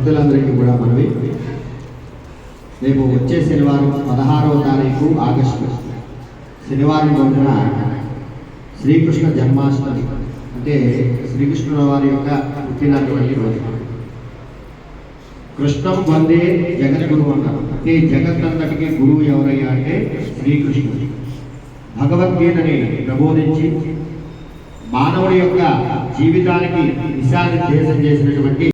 భక్తులందరికీ కూడా మనవి. రేపు వచ్చే శనివారం పదహారవ తారీఖు ఆగస్టు శనివారం రోజున శ్రీకృష్ణ జన్మాష్టమి. అంటే శ్రీకృష్ణుల వారి యొక్క పుట్టినటువంటి రోజు. కృష్ణం వందే జగద్గురు అంటారు. అంటే ఈ జగత్తంతటికి గురువు ఎవరయ్యా అంటే శ్రీకృష్ణుడు. భగవద్గీతని ప్రబోధించి మానవుడి యొక్క జీవితానికి దిశానిర్దేశం చేసినటువంటి